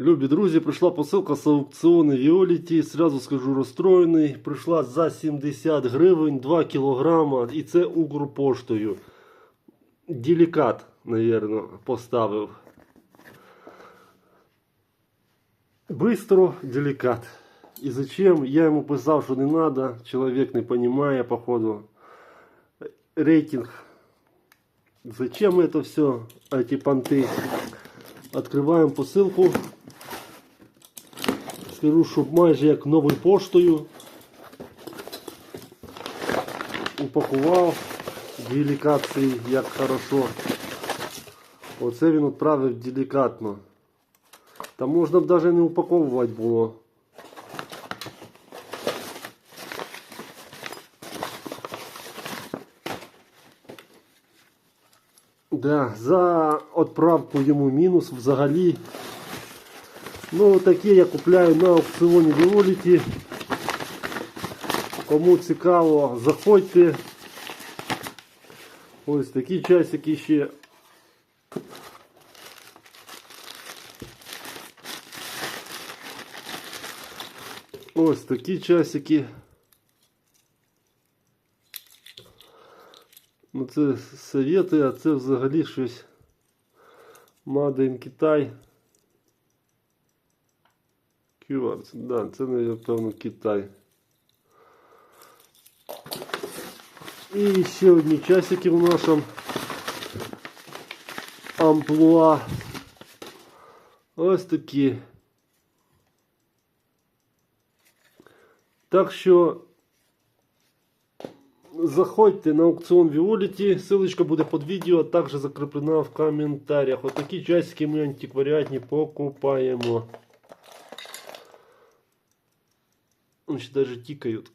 Любі друзі, прийшла посилка з аукціону Violet. Сразу скажу розстроєний. Прийшла за 70 гривень 2 кілограма і це Укрпоштою. Делікат, навірно, поставив. Быстро, делікат. І зачем? Я йому писав, що не треба. Чоловік не розуміє, походу. Рейтинг. Зачем это все? Эти понты. Откриваємо посилку. Скажу, щоб майже як новою поштою. Упакував делікації, як хорошо. Оце він відправив делікатно. Та можна б навіть не упаковувати було. Да, за відправку йому мінус взагалі. Ну, такі я купляю на аукціоні Віоліті. Кому цікаво, заходьте. Ось такі часики ще. Ось такі часики. Ну це совєти, а це взагалі щось in Китай. QR, да, це напевно Китай. І ще одні часики в нашому амплуа. Ось такі. Так що Заходьте на аукціон Violet, ссылочка буде під відео, а також закріплена в коментарях. Ось такі часики ми антикваріатні покупаємо. Вони даже тикают.